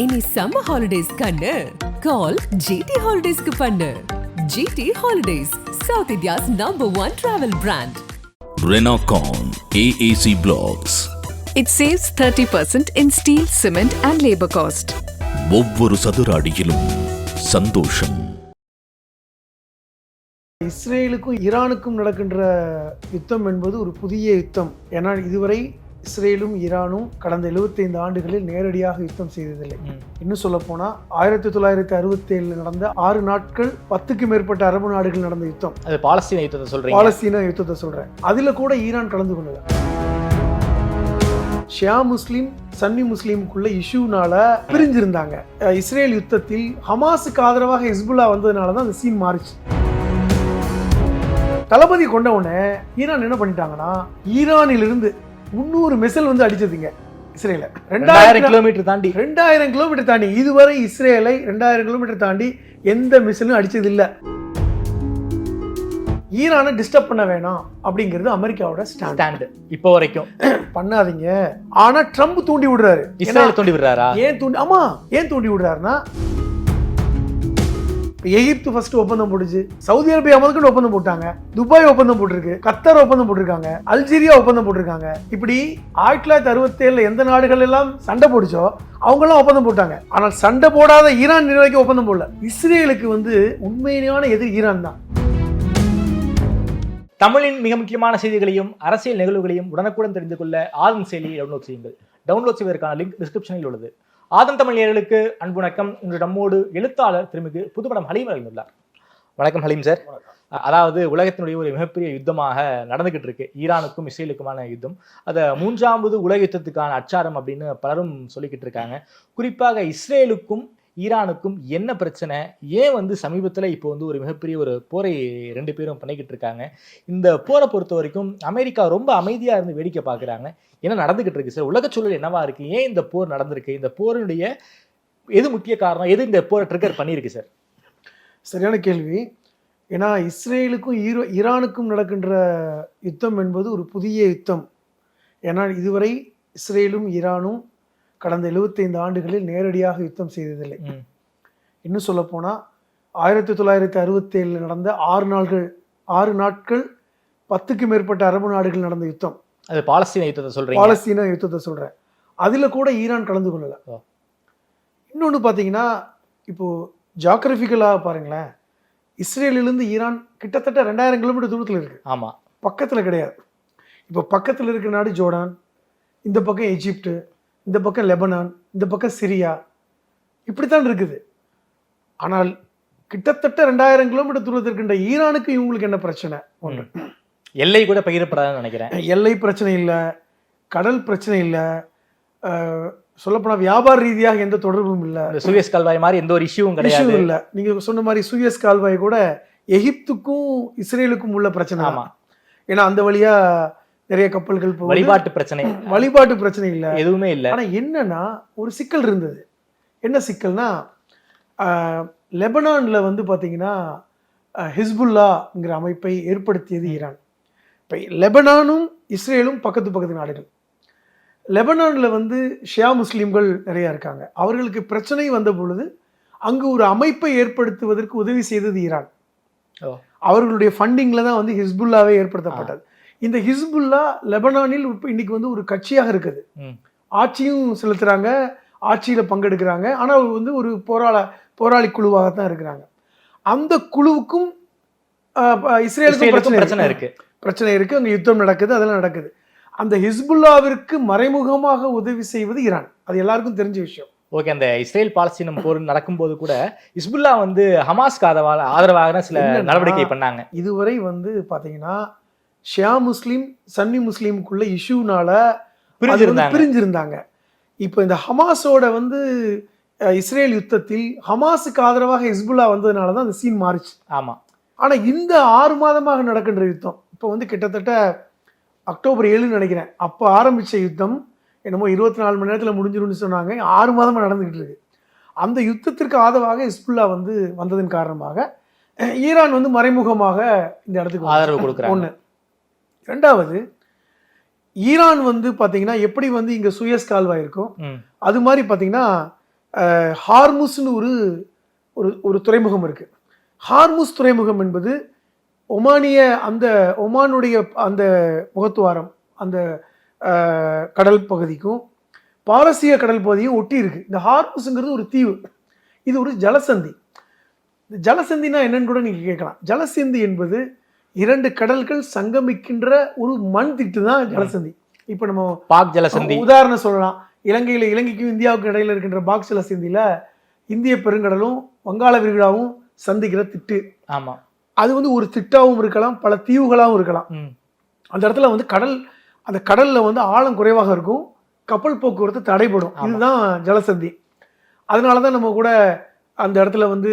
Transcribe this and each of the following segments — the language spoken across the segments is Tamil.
இனி சம்மர் ஹாலிடேஸ் கண்ணு. கால் ஜிடி ஹாலிடேஸ்க்கு பண்ணு. GT holidays south India's number one travel brand Renocon AAC Blocks. It saves 30% in steel, cement, and labor cost. ஒவ்வொரு சதுர அடியிலும் சந்தோஷம். இஸ்ரேலுக்கும் ஈரானுக்கும் நடக்கின்ற யுத்தம் என்பது ஒரு புதிய யுத்தம். ஏன்னா இதுவரை இஸ்ரேலும் ஈரானும் கடந்த 75 ஆண்டுகளில் நேரடியாக யுத்தம் செய்ததில்லை. இன்னும் சொல்ல போனா ஆயிரத்தி தொள்ளாயிரத்தி அறுபத்தி ஏழுல நடந்த ஆறு நாட்கள் பத்துக்கு மேற்பட்ட அரபு நாடுகள் நடந்த யுத்தம். அது பாலஸ்தீன யுத்தத்தை சொல்றீங்க. பாலஸ்தீன யுத்தத்தை சொல்றேன். அதுல கூட ஈரான் கலந்து கொண்டது. ஷியா முஸ்லீம் சன்னி முஸ்லீமுக்குள்ள இஷ்யூனால பிரிஞ்சிருந்தாங்க. இஸ்ரேல் யுத்தத்தில் ஹமாஸுக்கு ஆதரவாக ஹிஸ்புல்லா வந்ததுனால தான் அந்த சீன் மாறிச்சு. தளபதி கொண்ட உடனே ஈரான் என்ன பண்ணிட்டாங்கன்னா ஈரானிலிருந்து முந்நூறு மிசைல் வந்து அடிச்சதுங்க இஸ்ரேல. ரெண்டாயிரம் கிலோமீட்டர் தாண்டி. ரெண்டாயிரம் கிலோமீட்டர் தாண்டி இதுவரை இஸ்ரேலை ரெண்டாயிரம் கிலோமீட்டர் தாண்டி எந்த மிசைலும் அடிச்சது இல்ல ஈரானை டிஸ்டர்ப் பண்ண வேணாம் அப்படிங்கிறது அமெரிக்காவோட ஸ்டாண்ட் இப்போ வரைக்கும். பண்ணாதீங்க. ஆனா ட்ரம்ப் தூண்டி விடுறாரு. இஸ்ரேல் தூண்டி விடுறாரா? ஏன் தூண்டி ஆமா ஏன் தூண்டி விடுறாருன்னா எகிப்து ஃபர்ஸ்ட் ஒப்பந்தம் போட்டுச்சு. சவுதி அரேபியா முதற்கொண்டு ஒப்பந்தம் போட்டாங்க. துபாய் ஒப்பந்தம் போட்டிருக்கு. கத்தர் ஒப்பந்தம் போட்டிருக்காங்க. அல்ஜீரியா ஒப்பந்தம் போட்டிருக்காங்க. இப்படி ஆயிரத்தி தொள்ளாயிரத்தி அறுபத்தி ஏழுல எந்த நாடுகள் எல்லாம் சண்டை போடுச்சோ அவங்களாம் ஒப்பந்தம் போட்டாங்க. ஆனால் சண்டை போடாத ஈரான் நிர்வாகிக்கு ஒப்பந்தம் போடல. இஸ்ரேலுக்கு வந்து உண்மையான எதிர் ஈரான் தான். தமிழின் மிக முக்கியமான செய்திகளையும் அரசியல் நிகழ்வுகளையும் உடனுக்குடன் தெரிந்து கொள்ள ஆதன் செயலியை டவுன்லோட் செய்யுங்கள். டவுன்லோட் செய்வதற்கான லிங்க் டிஸ்கிரிப்ஷனில் உள்ளது. ஆதன் தமிழ் நேயர்களுக்கு அன்பு வணக்கம். இன்று நம்மோடு எழுத்தாளர் திருமிகு புதுப்படம் ஹலீம் அழைந்துள்ளார் வணக்கம் ஹலீம் சார். அதாவது உலகத்தினுடைய ஒரு மிகப்பெரிய யுத்தமாக நடந்துகிட்டு இருக்கு. ஈரானுக்கும் இஸ்ரேலுக்குமான யுத்தம். அதை மூன்றாவது உலக யுத்தத்துக்கான அச்சாரம் அப்படின்னு பலரும் சொல்லிக்கிட்டு இருக்காங்க. குறிப்பாக இஸ்ரேலுக்கும் ஈரானுக்கும் என்ன பிரச்சனை? ஏன் வந்து சமீபத்தில் இப்போ வந்து ஒரு மிகப்பெரிய ஒரு போரை ரெண்டு பேரும் பண்ணிக்கிட்டு இருக்காங்க? இந்த போரை பொறுத்த வரைக்கும் அமெரிக்கா ரொம்ப அமைதியாக இருந்து வேடிக்கை பார்க்குறாங்க. என்ன நடந்துக்கிட்டு இருக்கு? சார் உலக சூழல் என்னவா இருக்கு? ஏன் இந்த போர் நடந்திருக்கு? இந்த போரினுடைய எது முக்கிய காரணம்? எது இந்த போரை ட்ரிகர் பண்ணியிருக்கு சார் சரியான கேள்வி. ஏன்னா இஸ்ரேலுக்கும் ஈரோ ஈரானுக்கும் நடக்கின்ற யுத்தம் என்பது ஒரு புதிய யுத்தம். ஏன்னா இதுவரை இஸ்ரேலும் ஈரானும் கடந்த 75 ஆண்டுகளில் நேரடியாக யுத்தம் செய்ததில்லை. இன்னும் சொல்ல போனா ஆயிரத்தி தொள்ளாயிரத்தி அறுபத்தி ஏழுல நடந்த ஆறு நாள்கள் ஆறு நாட்கள் பத்துக்கு மேற்பட்ட அரபு நாடுகள் நடந்த யுத்தம். அது பாலஸ்தீன யுத்தத்தை சொல்றீங்க? பாலஸ்தீன யுத்தத்தை சொல்றேன். அதுல கூட ஈரான் கலந்து கொள்ளல. ஓ. இன்னொன்னு பாத்தீங்கன்னா இப்போ ஜாகிரபிக்கலாக பாருங்களேன் இஸ்ரேலிலிருந்து ஈரான் கிட்டத்தட்ட ரெண்டாயிரம் கிலோமீட்டர் தூரத்தில் இருக்கு. ஆமா. பக்கத்தில் கிடையாது. இப்போ பக்கத்தில் இருக்கிற நாடு ஜோர்டான் இந்த பக்கம் எஜிப்டு இந்த பக்கம் லெபனான் இந்த பக்கம் சிரியா. இப்படித்தான் இருக்குது. ஆனால் கிட்டத்தட்ட ரெண்டாயிரம் கிலோமீட்டர் தூரத்தில் இருக்கின்ற ஈரானுக்கு இவங்களுக்கு என்ன பிரச்சனை? ஒன்று. எல்லை கூட பகிரப்படாதுன்னு நினைக்கிறேன். எல்லை பிரச்சனை இல்லை கடல் பிரச்சனை இல்லை சொல்லப்போனால் வியாபார ரீதியாக எந்த தொடர்பும் இல்லை. சுயஸ் கால்வாய் மாதிரி எந்த ஒரு இஷ்யூவும் இஷ்யூ கிடையாது இல்லை. நீங்க சொன்ன மாதிரி சூயஸ் கால்வாய் கூட எகிப்துக்கும் இஸ்ரேலுக்கும் உள்ள பிரச்சனை ஆமா. தான். ஏன்னா அந்த வழியா நிறைய கப்பல்கள் போகுது. வழிபாட்டு பிரச்சனை. வழிபாட்டு பிரச்சனை இல்லை. எதுவுமே இல்ல. ஆனா என்னன்னா ஒரு சிக்கல் இருந்தது. என்ன சிக்கல்னா லெபனான்ல வந்து பாத்தீங்கன்னா ஆஹ், ஹிஸ்புல்லாங்கிற அமைப்பை ஏற்படுத்தியது ஈரான். இப்போ லெபனானும் இஸ்ரேலும் பக்கத்து பக்கத்து நாடுகள். லெபனான்ல வந்து ஷியா முஸ்லீம்கள் நிறைய இருக்காங்க. அவர்களுக்கு பிரச்சனை வந்த பொழுது அங்கு ஒரு அமைப்பை ஏற்படுத்துவதற்கு உதவி செய்தது ஈரான். அவர்களுடைய ஃபண்டிங்ல தான் வந்து ஹிஸ்புல்லாவே ஏற்படுத்தப்பட்டது. இந்த ஹிஸ்புல்லா லெபனானில் இப்ப இன்னைக்கு வந்து ஒரு கட்சியாக இருக்குது. ஆட்சியும் செலுத்துறாங்க ஆட்சியில பங்கெடுக்கிறாங்க. ஆனா அவங்க வந்து ஒரு போராள போராளி குழுவாக தான் இருக்கிறாங்க. அந்த குழுவுக்கும் இஸ்ரேலுக்கும் பிரச்சனை இருக்கு. பிரச்சனை இருக்கு. அங்க யுத்தம் நடக்குது அதெல்லாம் நடக்குது. அந்த ஹிஸ்புல்லாவிற்கு மறைமுகமாக உதவி செய்வது ஈரான். அது எல்லாருக்கும் தெரிஞ்ச விஷயம். ஓகே அந்த இஸ்ரேல் பாலஸ்தீனம் போர் நடக்கும்போது கூட இஸ்புல்லா வந்து ஹமாஸ்க்கு ஆதரவாக ஆதரவாக சில நடவடிக்கை பண்ணாங்க. இதுவரை வந்து பாத்தீங்கன்னா ஷியா முஸ்லீம் சன்னி முஸ்லீமுக்குள்ள இஷ்யூனால பிரிஞ்சிருந்தாங்க. பிரிஞ்சிருந்தாங்க. இப்போ இந்த ஹமாஸோட வந்து இஸ்ரேல் யுத்தத்தில் ஹமாஸுக்கு ஆதரவாக ஹிஸ்புல்லா வந்ததுனால தான் அந்த சீன் மாறிச்சு. ஆமா. ஆனா இந்த ஆறு மாதமாக நடக்கின்ற யுத்தம் இப்போ வந்து கிட்டத்தட்ட அக்டோபர் ஏழுன்னு நினைக்கிறேன் அப்போ ஆரம்பிச்ச யுத்தம் என்னமோ இருபத்தி நாலு மணி நேரத்தில் முடிஞ்சிரும்னு சொன்னாங்க ஆறு மாதமா நடந்துகிட்டு இருக்கு. அந்த யுத்தத்திற்கு ஆதரவாக ஹிஸ்புல்லா வந்து வந்ததன் காரணமாக ஈரான் வந்து மறைமுகமாக இந்த இடத்துக்கு ஆதரவு கொடுக்குறாங்க. ஒன்று ரெண்டாவது ஈரான் வந்து பாத்தீங்கன்னா எப்படி வந்து இங்க சுயஸ் கால்வாய் இருக்கும். அது மாதிரி பாத்தீங்கன்னா அஹ், ஹார்முஸ்னு ஒரு ஒரு ஒரு துறைமுகம் இருக்கு. ஹார்முஸ் துறைமுகம் என்பது ஒமானிய அந்த ஒமானுடைய அந்த முகத்துவாரம் அந்த கடல் பகுதிக்கும் பாரசீக கடல் பகுதியும் ஒட்டி இருக்கு. இந்த ஹார்முஸ்ங்கிறது ஒரு தீவு. இது ஒரு ஜலசந்தி. இந்த ஜலசந்தினா என்னன்னு கூட நீங்க கேட்கலாம். ஜலசந்தி என்பது இரண்டு கடல்கள் சங்கமிக்கின்ற ஒரு மண் திட்டு தான் ஜலசந்தி. இப்போ நம்ம பாக் ஜலசந்தி. உதாரணம் சொல்லலாம். இலங்கையில இலங்கைக்கும் இந்தியாவுக்கும் இடையில இருக்கின்ற பாக்ஸ் ஜலசந்தியில இந்திய பெருங்கடலும் வங்காள விரிகுடாவும் சந்திக்கிற திட்டு. ஆமா. அது வந்து ஒரு திட்டாவும் இருக்கலாம் பல தீவுகளாகவும் இருக்கலாம். அந்த இடத்துல வந்து கடல் அந்த கடல்ல வந்து ஆழம் குறைவாக இருக்கும். கப்பல் போக்குவரத்து தடைபடும். இதுதான் ஜலசந்தி. அதனால தான் நம்ம கூட அந்த இடத்துல வந்து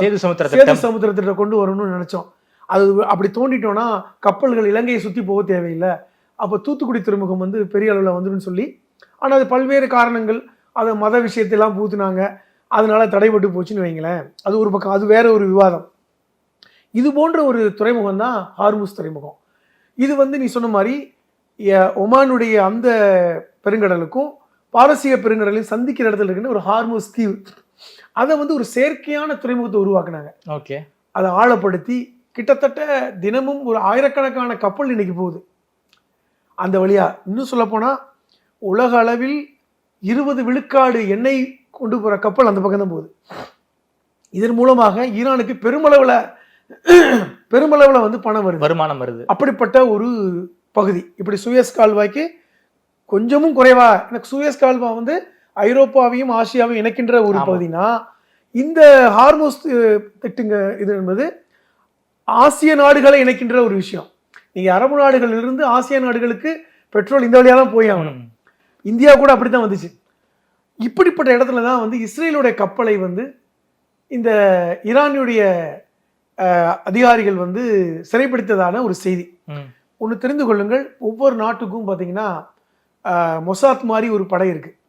சேது சமுத்திர சேது சமுத்திரத்திட்ட கொண்டு வரணும்னு நினைச்சோம். அது அப்படி தோண்டிட்டோம்னா கப்பல்கள் இலங்கையை சுத்தி போக தேவையில்லை. அப்போ தூத்துக்குடி துறைமுகம் வந்து பெரிய அளவில் வந்துடும் சொல்லி ஆனால் அது பல்வேறு காரணங்கள் அதை மத விஷயத்தெல்லாம் பூத்துனாங்க அதனால தடைபட்டு போச்சுன்னு வைங்களேன். அது ஒரு பக்கம் அது வேற ஒரு விவாதம். இது போன்ற ஒரு துறைமுகம் தான் ஹார்முஸ் துறைமுகம். இது வந்து நீ சொன்ன மாதிரி ஒமானுடைய அந்த பெருங்கடலுக்கும் பாரசீக பெருங்கடலையும் சந்திக்கிற இடத்துல இருக்கின்ற ஒரு ஹார்முஸ் தீவு. அதை வந்து ஒரு செயற்கையான துறைமுகத்தை உருவாக்குனாங்க. ஓகே. அதை ஆழப்படுத்தி கிட்டத்தட்ட தினமும் ஒரு ஆயிரக்கணக்கான கப்பல் இன்னைக்கு போகுது. அந்த வழியா இன்னும் சொல்ல போனா உலக அளவில் இருபது விழுக்காடு எண்ணெய் கொண்டு போற கப்பல் அந்த பக்கம் தான் போகுது. இதன் மூலமாக ஈரானுக்கு பெருமளவுல பெருமளவுல வந்து பணம் வருது. வருமானம் வருது. அப்படிப்பட்ட ஒரு பகுதி. இப்படி சுயஸ் கால்வாய்க்கு கொஞ்சமும் குறைவா எனக்கு சுயஸ் கால்வா வந்து ஐரோப்பாவையும் ஆசியாவையும் இணைக்கின்ற ஒரு. பகுதினா இந்த ஹார்மோஸ் திட்டுங்க இது என்பது ஆசிய நாடுகளை இணைக்கின்ற ஒரு விஷயம். நீங்க அரபு நாடுகளிலிருந்து ஆசிய நாடுகளுக்கு பெட்ரோல் இந்த வழியா தான் போய் ஆகணும். இந்தியா கூட அப்படித்தான் வந்துச்சு. இப்படிப்பட்ட இடத்துல தான் வந்து இஸ்ரேலுடைய கப்பலை வந்து இந்த ஈரானுடைய அதிகாரிகள் வந்து சிறைப்பிடித்ததான ஒரு செய்தி. ஒன்று தெரிந்து கொள்ளுங்கள். ஒவ்வொரு நாட்டுக்கும் பார்த்தீங்கன்னா மொசாத் மாதிரி ஒரு படை இருக்கு. அஹ்,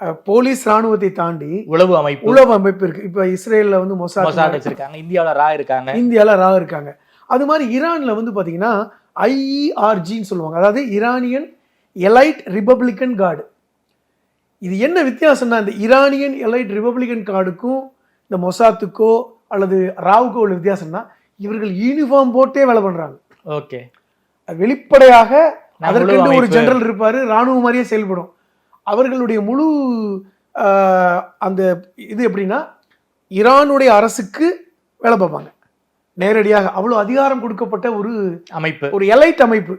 போலீஸ் ராணுவத்தை தாண்டி உளவு அமைப்பு. உளவு அமைப்பு இருக்கு. இப்போ இஸ்ரேல்ல வந்து மொசாட் வச்சிருக்காங்க. இந்தியாவுல ரா இருக்காங்க. இந்தியால ரா இருக்காங்க. அது மாதிரி ஈரான்ல வந்து பாத்தீங்கன்னா ஐஇஆர்ஜின்னு சொல்லுவாங்க. அதாவது ஈரானியன் எலைட் ரிபப்ளிகன் கார்டு. இது என்ன வித்தியாசம்னா இந்த ஈரானியன் எலைட் ரிபப்ளிகன் கார்டுக்கும் இந்த மொசாத்துக்கோ அல்லது ராவுக்கோ உள்ள வித்தியாசம்னா இவர்கள் யூனிஃபார்ம் போட்டே வேலை பண்றாங்க. ஓகே. வெளிப்படையாக அதற்கென்று முழு ஒரு. ஜெனரல் இருப்பாரு. ராணுவ மாதிரியே செயல்படும். அவர்களுடைய முழு அந்த இது எப்படின்னா ஈரானுடைய அரசுக்கு வேலை பார்ப்பாங்க. நேரடியாக அவ்வளவு அதிகாரம் கொடுக்கப்பட்ட ஒரு அமைப்பு. ஒரு எலைட் அமைப்பு.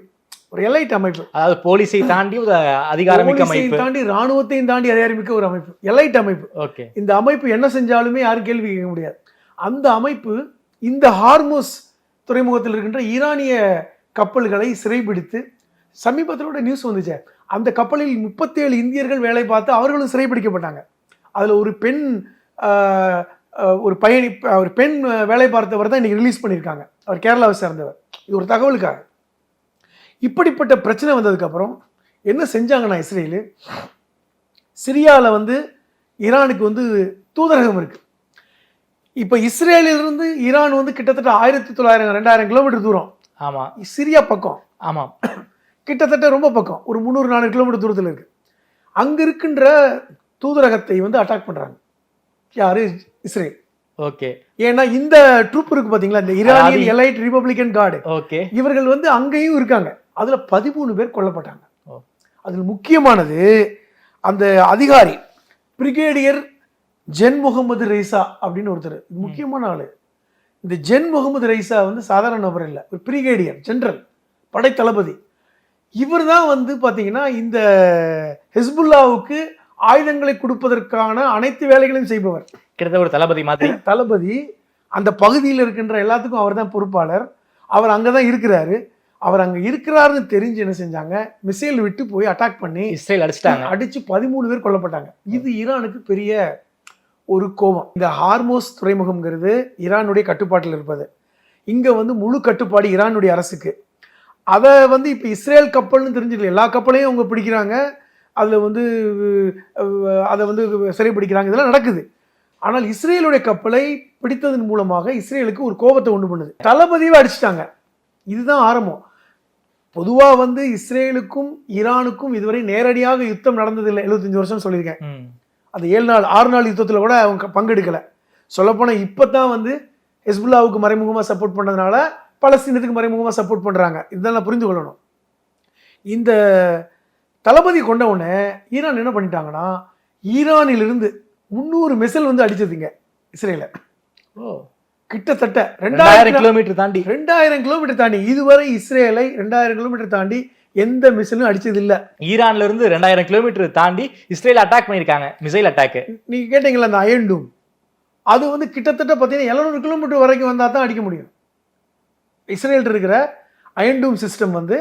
ஒரு எலைட் அமைப்பு. அதாவது போலீஸை தாண்டி ஒரு அதிகாரமிக்க அமைப்பு. தாண்டி ராணுவத்தையும் தாண்டி அதிகாரமிக்க ஒரு அமைப்பு. எலைட் அமைப்பு. ஓகே. இந்த அமைப்பு என்ன செஞ்சாலுமே யாரும் கேள்வி கேட்க முடியாது. அந்த அமைப்பு இந்த ஹார்மோஸ் துறைமுகத்தில் இருக்கின்ற ஈரானிய கப்பல்களை சிறைபிடித்து சமீபத்தில் கூட நியூஸ் வந்துச்சே. அந்த கப்பலில் முப்பத்தேழு இந்தியர்கள் வேலை பார்த்து அவர்களும் சிறைபிடிக்கப்பட்டாங்க. அதில் ஒரு பெண் ஒரு பயணி ஒரு பெண் வேலை பார்த்தவர் தான் இன்னைக்கு ரிலீஸ் பண்ணியிருக்காங்க. அவர் கேரளாவை சேர்ந்தவர். இது ஒரு தகவலுக்காக. இப்படிப்பட்ட பிரச்சனை வந்ததுக்கப்புறம் என்ன செஞ்சாங்கன்னா இஸ்ரேலு? சிரியாவில் வந்து ஈரானுக்கு வந்து தூதரகம் இருக்கு. இப்போ இஸ்ரேலிலிருந்து ஈரான் வந்து கிட்டத்தட்ட ஆயிரத்தி தொள்ளாயிரம் ரெண்டாயிரம் கிலோமீட்டர் தூரம். ஆமா. சிரியா பக்கம். ஆமா. கிட்டத்தட்ட ரொம்ப பக்கம். ஒரு முந்நூறு நானூறு கிலோமீட்டர் தூரத்தில் இருக்கு. அங்க இருக்கின்ற தூதரகத்தை வந்து அட்டாக் பண்றாங்க. யாரு? இஸ்ரேல். ஓகே. ஏன்னா இந்த ட்ரூப் இருக்கு பாத்தீங்களா? இந்த Iranian elite republican guard okay. இவர்கள் வந்து அங்கேயும் இருக்காங்க. அதுல பதிமூணு பேர் கொல்லப்பட்டாங்க. அதில் முக்கியமானது அந்த அதிகாரி பிரிகேடியர் ஜென் முகமது ரெய்சா அப்படின்னு ஒருத்தர். முக்கியமான ஆளு. இந்த ஜென் முகமது ரெய்சா வந்து சாதாரண நபர் இல்லை. ஒரு பிரிகேடியர் ஜெனரல் படை தளபதி இவர் தான் வந்து பாத்தீங்கன்னா இந்த ஹெஸ்புல்லாவுக்கு ஆயுதங்களை கொடுப்பதற்கான அனைத்து வேலைகளையும் செய்பவர். கிட்டத்தட்ட ஒரு தளபதி மாதிரி. தளபதி அந்த பகுதியில் இருக்கின்ற எல்லாத்துக்கும் அவர் தான் பொறுப்பாளர். அவர் அங்கே தான் இருக்கிறாரு. அவர் அங்கே இருக்கிறாருன்னு தெரிஞ்சு என்ன செஞ்சாங்க? மிசைல் விட்டு போய் அட்டாக் பண்ணி இஸ்ரேல் அடிச்சிட்டாங்க. அடிச்சு பதிமூணு பேர் கொல்லப்பட்டாங்க. இது ஈரானுக்கு பெரிய ஒரு கோபம். இந்த ஹார்மோஸ் துறைமுகம்ங்கிறது ஈரானுடைய கட்டுப்பாட்டில் இருப்பது. இங்க வந்து முழு கட்டுப்பாடு ஈரானுடைய அரசுக்கு. அதை வந்து இப்போ இஸ்ரேல் கப்பல்னு தெரிஞ்சுக்கல. எல்லா கப்பலையும் அவங்க பிடிக்கிறாங்க. அதில் வந்து அதை வந்து சிறைப்பிடிக்கிறாங்க இதெல்லாம் நடக்குது. ஆனால் இஸ்ரேலுடைய கப்பலை பிடித்ததன் மூலமாக இஸ்ரேலுக்கு ஒரு கோபத்தை உண்டு பண்ணுது. தளபதியை அடிச்சிட்டாங்க. இதுதான் ஆரம்பம். பொதுவாக வந்து இஸ்ரேலுக்கும் ஈரானுக்கும் இதுவரை நேரடியாக யுத்தம் நடந்ததில்லை. 75 வருஷம் சொல்லியிருக்கேன். அந்த ஏழு நாள் ஆறு நாள் யுத்தத்தில் கூட அவங்க பங்கெடுக்கலை. சொல்லப்போனால் இப்போ தான் வந்து ஹெஸ்புல்லாவுக்கு மறைமுகமாக சப்போர்ட் பண்ணதுனால பலஸ்தீனத்துக்கு மறைமுகமாக சப்போர்ட் பண்ணுறாங்க இதெல்லாம் புரிந்து கொள்ளணும். இந்த தளபதி கொண்ட உடனே ஈரான் என்ன பண்ணிட்டாங்கன்னா ஈரானிலிருந்து முந்நூறு மிசைல் வந்து அடிச்சதுங்க இஸ்ரேல. ஓ. கிட்டத்தட்ட ரெண்டாயிரம் கிலோமீட்டர் தாண்டி. ரெண்டாயிரம் கிலோமீட்டர் தாண்டி இதுவரை இஸ்ரேலை ரெண்டாயிரம் கிலோமீட்டர் தாண்டி எந்த மிசைலும் அடிச்சது இல்ல ஈரான்ல இருந்து ரெண்டாயிரம் கிலோமீட்டர் தாண்டி இஸ்ரேல் அட்டாக் பண்ணிருக்காங்க மிசைல் அட்டாக் நீங்க கேட்டீங்களா அந்த அயன் டூம் அது வந்து கிட்டத்தட்ட பார்த்தீங்கன்னா எழுநூறு கிலோமீட்டர் வரைக்கும் வந்தால் தான் அடிக்க முடியும். இஸ்ரேல் இருக்கிற அயன்டூம் சிஸ்டம் வந்து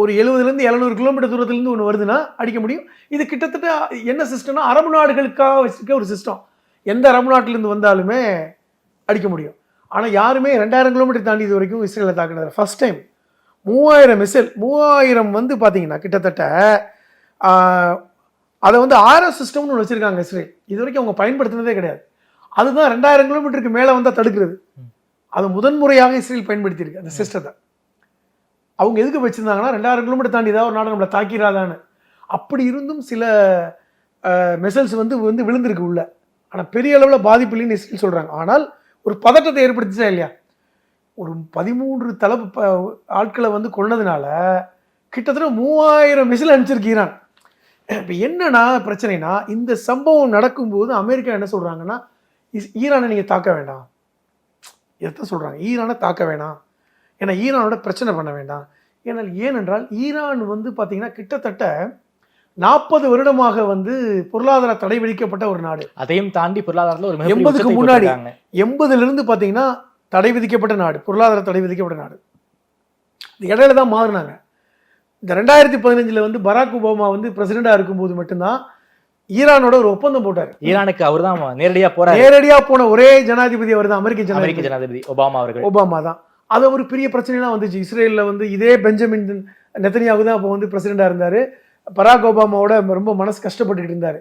ஒரு எழுபதுலேருந்து எழுநூறு கிலோமீட்டர் தூரத்துலேருந்து ஒன்று வருதுன்னா அடிக்க முடியும். இது கிட்டத்தட்ட என்ன சிஸ்டம்னா அரபு நாடுகளுக்காக வச்சுருக்க ஒரு சிஸ்டம். எந்த அரபு நாட்டிலேருந்து வந்தாலுமே அடிக்க முடியும். ஆனால் யாருமே ரெண்டாயிரம் கிலோமீட்டர் தாண்டி இது வரைக்கும் இஸ்ரேலில் தாக்குனது ஃபர்ஸ்ட் டைம் மூவாயிரம் மிசைல் மூவாயிரம் வந்து பார்த்தீங்கன்னா கிட்டத்தட்ட அதை வந்து ஆர்எஸ் சிஸ்டம்னு ஒன்று வச்சுருக்காங்க இஸ்ரேல். இது வரைக்கும் அவங்க பயன்படுத்தினதே கிடையாது. அதுதான் ரெண்டாயிரம் கிலோமீட்டருக்கு மேலே வந்தால் தடுக்கிறது. அது முதன்முறையாக இஸ்ரேல் பயன்படுத்தியிருக்கு அந்த சிஸ்டத்தை. அவங்க எதுக்கு வச்சுருந்தாங்கன்னா ரெண்டாயிரம் கிலோமீட்டர் தாண்டி ஏதாவது ஒரு நாடு நம்மளை தாக்கிறாதான்னு அப்படி இருந்தும் சில மெசல்ஸ் வந்து வந்து விழுந்திருக்கு உள்ள. ஆனால் பெரிய அளவில் பாதிப்பு இல்லைன்னு இஸ்ரேல் சொல்கிறாங்க ஆனால் ஒரு பதட்டத்தை ஏற்படுத்திச்சா இல்லையா? ஒரு பதிமூன்று தளப்பு ப ஆட்களை வந்து கொன்னதுனால கிட்டத்தட்ட மூவாயிரம் மிசில் அனுப்பிச்சிருக்கு ஈரான் இப்போ என்னன்னா பிரச்சனைனா இந்த சம்பவம் நடக்கும்போது அமெரிக்கா என்ன சொல்கிறாங்கன்னா இஸ் ஈரானை நீங்கள் தாக்க வேண்டாம். இதைத்தான் சொல்கிறாங்க ஈரானை தாக்க வேணாம். ஏன்னா ஈரானோட பிரச்சனை பண்ண வேண்டாம். ஏனால் ஏனென்றால் ஈரான் வந்து பார்த்தீங்கன்னா கிட்டத்தட்ட நாற்பது வருடமாக வந்து பொருளாதார தடை விதிக்கப்பட்ட ஒரு நாடு. அதையும் தாண்டி பொருளாதாரத்துல ஒரு எண்பதுக்கு முன்னாடி. எண்பதுலேருந்து பார்த்தீங்கன்னா தடை விதிக்கப்பட்ட நாடு பொருளாதார தடை விதிக்கப்பட்ட நாடு. இந்த இடையில தான் மாறினாங்க. இந்த ரெண்டாயிரத்தி பதினஞ்சில் வந்து பராக் ஒபாமா வந்து பிரசிடெண்டாக இருக்கும்போது மட்டும்தான் ஈரானோட ஒரு ஒப்பந்தம் போட்டார். ஈரானுக்கு அவர்தான் நேரடியா போறாரு. நேரடியா போன ஒரே ஜனாதிபதி அவர் தான் அமெரிக்க அமெரிக்க ஜனாதிபதி ஒபாமா அவர்கள். ஒபாமா தான். அது ஒரு பெரிய பிரச்சனைலாம் வந்துச்சு. இஸ்ரேலில் வந்து இதே பெஞ்சமின் நெத்தனியாகு தான் அப்போ வந்து பிரசிடெண்டாக இருந்தார். பராக் ஒபாமாவோட ரொம்ப மனசு கஷ்டப்பட்டுட்டு இருந்தார்.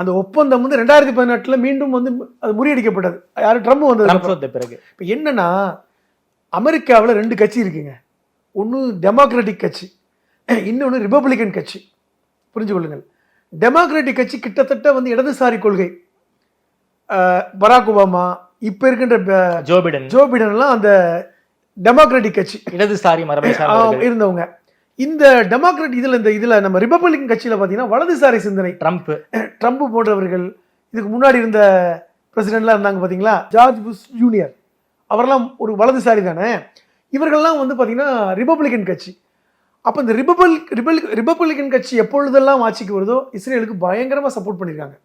அந்த ஒப்பந்தம் வந்து ரெண்டாயிரத்தி பதினெட்டில் மீண்டும் வந்து அது முறியடிக்கப்பட்டது. யார்? ட்ரம்ப் வந்தது பிறகு. இப்போ என்னன்னா அமெரிக்காவில் ரெண்டு கட்சி இருக்குங்க ஒன்று டெமோக்ராட்டிக் கட்சி இன்னொன்று ரிப்பப்ளிகன் கட்சி. புரிஞ்சு கொள்ளுங்கள் டெமோக்ராட்டிக் கட்சி கிட்டத்தட்ட வந்து இடதுசாரி கொள்கை. பராக் ஒபாமா இப்போ இருக்கின்ற ஜோ பிடன். ஜோ பிடன்லாம் அந்த டெமோக்ராட்டிக் கட்சி. இடதுசாரி மரபை இருந்தவங்க. இந்த டெமோக்ராட் இதில் இந்த இதில் நம்ம ரிப்பப்ளிகன் கட்சியில் பார்த்தீங்கன்னா வலதுசாரி சிந்தனை. ட்ரம்ப் ட்ரம்ப் போன்றவர்கள் இதுக்கு முன்னாடி இருந்த பிரசிடென்ட்லாம் இருந்தாங்க பார்த்தீங்களா ஜார்ஜ் புஷ் ஜூனியர். அவரெல்லாம் ஒரு வலதுசாரி தானே. இவர்கள்லாம் வந்து பார்த்தீங்கன்னா ரிப்பப்ளிகன் கட்சி. அப்போ இந்த ரிப்பபிள் ரிபல் ரிப்பப்ளிகன் கட்சி எப்பொழுதெல்லாம் ஆட்சிக்கு வருதோ இஸ்ரேலுக்கு பயங்கரமாக சப்போர்ட் பண்ணியிருக்காங்க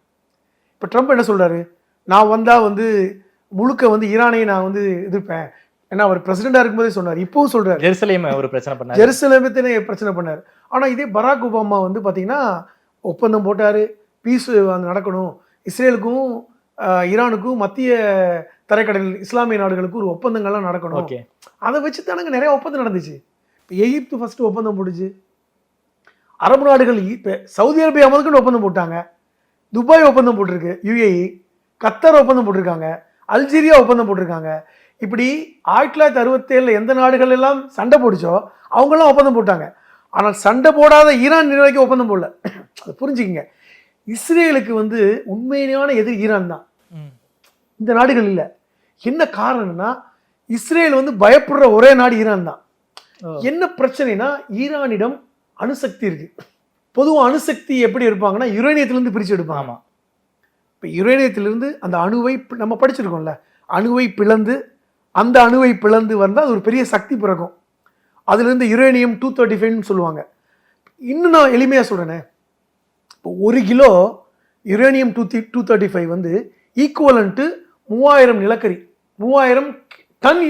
இப்போ ட்ரம்ப் என்ன சொல்றாரு? நான் வந்தால் வந்து முழுக்க வந்து ஈரானை நான் வந்து எதிர்ப்பேன். ஏன்னா அவர் பிரசிடெண்டாக இருக்கும்போதே சொன்னார். இப்போவும் சொல்றாரு. ஜெருசலேம் ஒரு பிரச்சனை பண்ணாரு. ஜெருசலேமத்தினே பிரச்சனை பண்ணார். ஆனால் இதே பராக் ஒபாமா வந்து பார்த்தீங்கன்னா ஒப்பந்தம் போட்டார். பீஸ் வந்து நடக்கணும். இஸ்ரேலுக்கும் ஈரானுக்கும் மத்திய தரைக்கடல் இஸ்லாமிய நாடுகளுக்கும் ஒரு ஒப்பந்தங்கள்லாம் நடக்கணும். ஓகே. அதை வச்சு தானங்க நிறைய ஒப்பந்தம் நடந்துச்சு. எகிப்து ஃபர்ஸ்ட் ஒப்பந்தம் போட்டுச்சு. அரபு நாடுகள் இப்போ சவுதி அரேபியா முதற்கொண்டு ஒப்பந்தம் போட்டாங்க. துபாய் ஒப்பந்தம் போட்டிருக்கு யுஏஇ கத்தர் ஒப்பந்தம் போட்டிருக்காங்க. அல்ஜீரியா ஒப்பந்தம் போட்டிருக்காங்க. இப்படி ஆயிரத்தி தொள்ளாயிரத்தி அறுபத்தேழில் எந்த நாடுகள் எல்லாம் சண்டை போட்டுச்சோ அவங்கெல்லாம் ஒப்பந்தம் போட்டாங்க. ஆனால் சண்டை போடாத ஈரான் நிர்வாகிக்கு ஒப்பந்தம் போடல. அதை புரிஞ்சுக்கங்க. இஸ்ரேலுக்கு வந்து உண்மையான எதிரி ஈரான் தான். இந்த நாடுகள் இல்லை. என்ன காரணம்னா இஸ்ரேல் வந்து பயப்படுற ஒரே நாடு ஈரான் தான். என்ன பிரச்சனைனா ஈரானிடம் அணுசக்தி இருக்கு. பொதுவாக அணுசக்தி எப்படி எடுப்பாங்கன்னா யுரேனியத்திலிருந்து பிரித்து எடுப்பாங்க. இப்போ யுரேனியத்திலிருந்து அந்த அணுவை நம்ம படிச்சிருக்கோம்ல. அணுவை பிளந்து அந்த அணுவை பிளந்து வந்தால் அது ஒரு பெரிய சக்தி பிறக்கும். அதுலேருந்து யுரேனியம் டூ தேர்ட்டி ஃபைவ்னு சொல்லுவாங்க. இன்னும் நான் எளிமையாக சொல்கிறேனே இப்போ ஒரு kilo uranium two two thirty five வந்து ஈக்குவலன்ட்டு மூவாயிரம் நிலக்கரி மூவாயிரம் டன்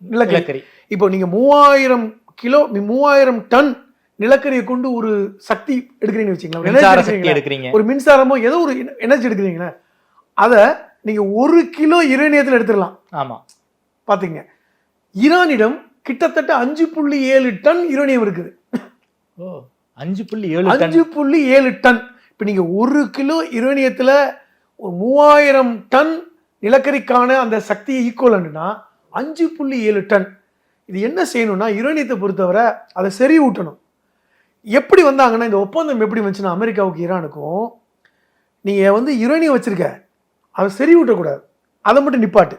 நிலக்கரி. இப்போ நீங்கள் மூவாயிரம் கிலோ மூவாயிரம் டன் நிலக்கரியை கொண்டு ஒரு சக்தி எடுக்கிறீங்கன்னு எடுக்கிறீங்களா? எடுக்கிறீங்க. ஒரு மின்சாரமோ ஏதோ ஒரு எனர்ஜி எடுக்கிறீங்களே. அதை நீங்க ஒரு கிலோ யுரேனியத்தில் எடுத்துடலாம். ஆமா. பாத்தீங்க. ஈரானிடம் கிட்டத்தட்ட அஞ்சு புள்ளி ஏழு டன் யுரேனியம் இருக்குது. ஓ அஞ்சு புள்ளி ஏழு டன். அஞ்சு புள்ளி ஏழு டன். இப்போ நீங்க ஒரு கிலோ யுரேனியத்துல ஒரு மூவாயிரம் டன் நிலக்கரிக்கான அந்த சக்தியை ஈக்குவலன்னா அஞ்சு புள்ளி ஏழு டன். இது என்ன செய்யணும்னா யுரேனியத்தை பொறுத்தவரை அதை செறிவூட்டணும். எப்படி வந்தாங்கன்னா இந்த ஒப்பந்தம் எப்படி வந்துச்சுன்னா அமெரிக்காவுக்கு ஈரானுக்கும். நீங்கள் வந்து யுரேனியம் வச்சிருக்க. அதை சரி விட்டக்கூடாது அதை மட்டும் நிப்பாட்டு.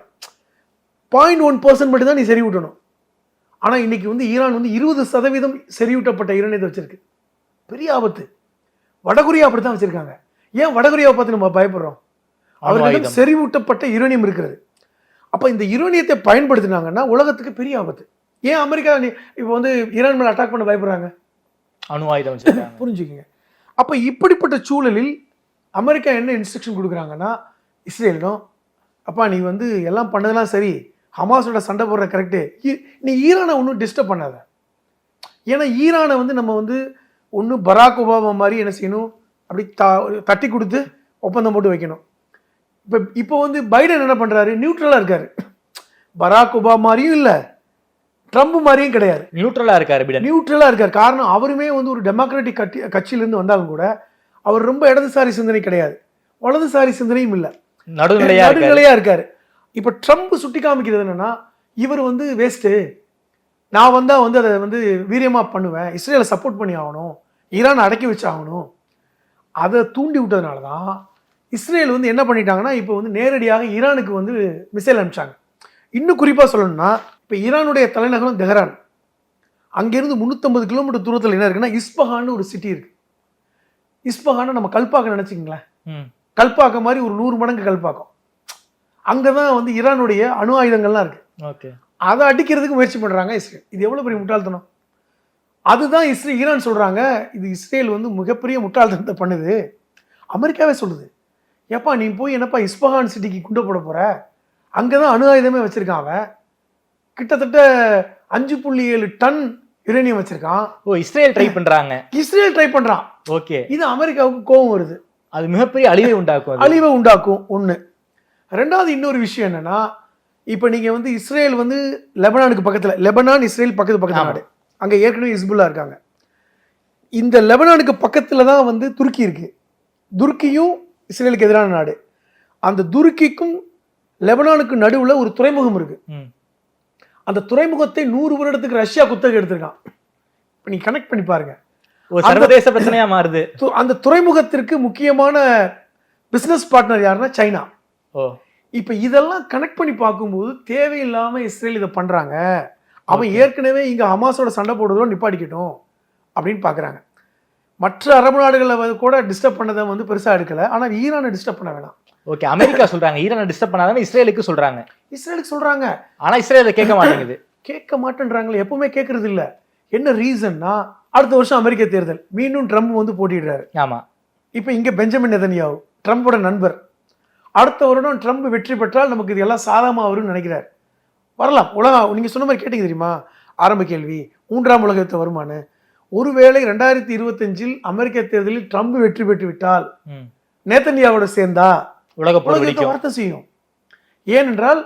பாயிண்ட் ஒன் பர்சன்ட் மட்டும் தான் நீ சரி விட்டணும் ஆனால் இன்னைக்கு வந்து ஈரான் வந்து இருபது சதவீதம் செறிவூட்டப்பட்ட யுரேனியத்தை வச்சிருக்கு. பெரிய ஆபத்து. வடகொரியா அப்படி தான் வச்சிருக்காங்க. ஏன் வடகொரியாவை பார்த்து நம்ம பயப்படுறோம்? அவர்களிடம். செறிவூட்டப்பட்ட யுரேனியம் இருக்கிறது. அப்போ இந்த யுரேனியத்தை பயன்படுத்தினாங்கன்னா உலகத்துக்கு பெரிய ஆபத்து. ஏன் அமெரிக்கா நீ- இப்போ வந்து ஈரான் மேலே அட்டாக் பண்ண பயப்படுறாங்க? அணு ஆயுதம் புரிஞ்சுக்கங்க. அப்போ இப்படிப்பட்ட சூழலில் அமெரிக்கா என்ன இன்ஸ்ட்ரக்ஷன் கொடுக்குறாங்கன்னா இஸ்ரேலிடம் அப்பா நீ வந்து எல்லாம் பண்ணதெல்லாம் சரி. ஹமாஸோட சண்டை போடுற கரெக்டு நீ ஈரானை ஒன்றும் டிஸ்டர்ப் பண்ணாத. ஏன்னா ஈரானை வந்து நம்ம வந்து ஒன்று பராக் ஒபாமா மாதிரி என்ன செய்யணும்? அப்படி த தட்டி கொடுத்து ஒப்பந்தம் போட்டு வைக்கணும். இப்போ இப்போ வந்து பைடன் என்ன பண்ணுறாரு நியூட்ரலாக இருக்காரு. பராக் ஒபாமா மாதிரியும் இல்லை. ட்ரம்ப் மாதிரியும் கிடையாது. நியூட்ரலா இருக்காரு பிடன். நியூட்ரலாக இருக்கார். காரணம் அவருமே வந்து ஒரு டெமோக்ராட்டிக் கட்சி கட்சியிலேருந்து வந்தாலும் கூட அவர் ரொம்ப இடதுசாரி சிந்தனை கிடையாது. வலதுசாரி சிந்தனையும் இல்லை. நடுநிலையா இருக்காரு. நடுநிலையா இருக்காரு. இப்போ ட்ரம்ப் சுட்டி காமிக்கிறது என்னன்னா இவர் வந்து வேஸ்ட்டு நான் வந்தா வந்து அதை வந்து வீரியமா பண்ணுவேன். இஸ்ரேலை சப்போர்ட் பண்ணி ஆகணும். ஈரானை அடக்கி வச்சு ஆகணும் அதை தூண்டி விட்டதுனால தான் இஸ்ரேல் வந்து என்ன பண்ணிட்டாங்கன்னா இப்போ வந்து நேரடியாக ஈரானுக்கு வந்து மிசைல் அனுப்பிச்சாங்க. இன்னும் குறிப்பாக சொல்லணும்னா இப்போ ஈரானுடைய தலைநகரம் தெஹரான். அங்கேருந்து முந்நூற்றம்பது கிலோமீட்டர் தூரத்தில் என்ன இருக்குன்னா இஸ்பஹான்னு ஒரு சிட்டி இருக்கு. இஸ்பஹானை நம்ம கல்பாக்க நினச்சிங்களேன். கல்பாக்கம் மாதிரி ஒரு நூறு மடங்கு கல்பாக்கம். அங்கே தான் வந்து ஈரானுடைய அணு ஆயுதங்கள்லாம் இருக்கு. ஓகே. அதை அடிக்கிறதுக்கு முயற்சி பண்றாங்க இஸ்ரேல். இது எவ்வளவு பெரிய முட்டாள்தனம்? அதுதான் இஸ்ரே ஈரான் சொல்றாங்க இது இஸ்ரேல் வந்து மிகப்பெரிய முட்டாள்தனத்தை பண்ணுது. அமெரிக்காவே சொல்லுது. ஏப்பா நீ போய் என்னப்பா இஸ்பஹான் சிட்டிக்கு குண்டு போட போற? அங்கதான் அணு ஆயுதமே வச்சிருக்கான் அவன். கிட்டத்தட்ட அஞ்சு புள்ளி ஏழு டன் யுரேனியம் வச்சிருக்கான். ஓ இஸ்ரேல் ட்ரை பண்றாங்க. இஸ்ரேல் ட்ரை பண்றான். ஓகே. இது அமெரிக்காவுக்கு கோபம் வருது. அது மிகப்பெரிய அழிவை உண்டாக்கும். அழிவை உண்டாக்கும். ஒன்று ரெண்டாவது இன்னொரு விஷயம் என்னன்னா இப்போ நீங்கள் வந்து இஸ்ரேல் வந்து லெபனானுக்கு பக்கத்தில் லெபனான் இஸ்ரேல் பக்கத்து பக்கத்து. நாடு. அங்கே ஏற்கனவே இஸ்புல்லா இருக்காங்க. இந்த லெபனானுக்கு பக்கத்தில் தான் வந்து துருக்கி இருக்கு. துருக்கியும் இஸ்ரேலுக்கு எதிரான நாடு. அந்த துருக்கிக்கும் லெபனானுக்கு நடுவில் ஒரு துறைமுகம் இருக்கு. ம். அந்த துறைமுகத்தை நூறு வருடத்துக்கு ரஷ்யா குத்தகை எடுத்திருக்கான். இப்போ நீ கனெக்ட் பண்ணி பாருங்க. சர்வதேச பிரச்சனையா மாறுது. அந்த துறைமுகத்திற்கு முக்கியமான பிசினஸ் பார்ட்னர் யாருன்னா சைனா. இப்போ இதெல்லாம் கனெக்ட் பண்ணி பார்க்கும்போது தேவையில்லாம இஸ்ரேல் இதை பண்றாங்க. அவன் ஏற்கனவே இங்க ஹமாஸோட சண்டை போடுறதோ நிப்பாட்டிக்கட்டும். அப்படின்னு பார்க்கறாங்க மற்ற அரபு நாடுகளை கூட டிஸ்டர்ப் பண்ணதை வந்து பெருசா எடுக்கல. ஆனால் ஈரானை டிஸ்டர்ப் பண்ண வேணாம். ஓகே அமெரிக்கா சொல்றாங்க. ஈரானை டிஸ்டர்ப் பண்ணாதானே இஸ்ரேலுக்கு சொல்றாங்க. இஸ்ரேலுக்கு சொல்றாங்க. ஆனா இஸ்ரேல் கேட்க மாட்டேங்குது. கேட்க மாட்டேன்றாங்களே எப்பவுமே கேட்கறது இல்ல. என்ன ரீசன்னா அடுத்த வருஷம் அமெரிக்க தேர்தல். மீண்டும் ட்ரம்ப் வந்து போட்டிடுறாரு ஆமா. இப்போ இங்கே பெஞ்சமின் நெதன்யாவு ட்ரம்போட நண்பர். அடுத்த வருடம் ட்ரம்ப் வெற்றி பெற்றால் நமக்கு இது எல்லாம் சாதகமாக வரும்னு நினைக்கிறார். வரலாம். உலகம் நீங்கள் சொன்ன மாதிரி கேட்டீங்க தெரியுமா? ஆரம்ப கேள்வி மூன்றாம் உலகத்தை வருமானு. ஒருவேளை ரெண்டாயிரத்தி இருபத்தஞ்சில் அமெரிக்க தேர்தலில் ட்ரம்ப் வெற்றி பெற்று விட்டால். நேத்தன்யாவோட சேர்ந்தா உலக வார்த்தை செய்யும். ஏனென்றால்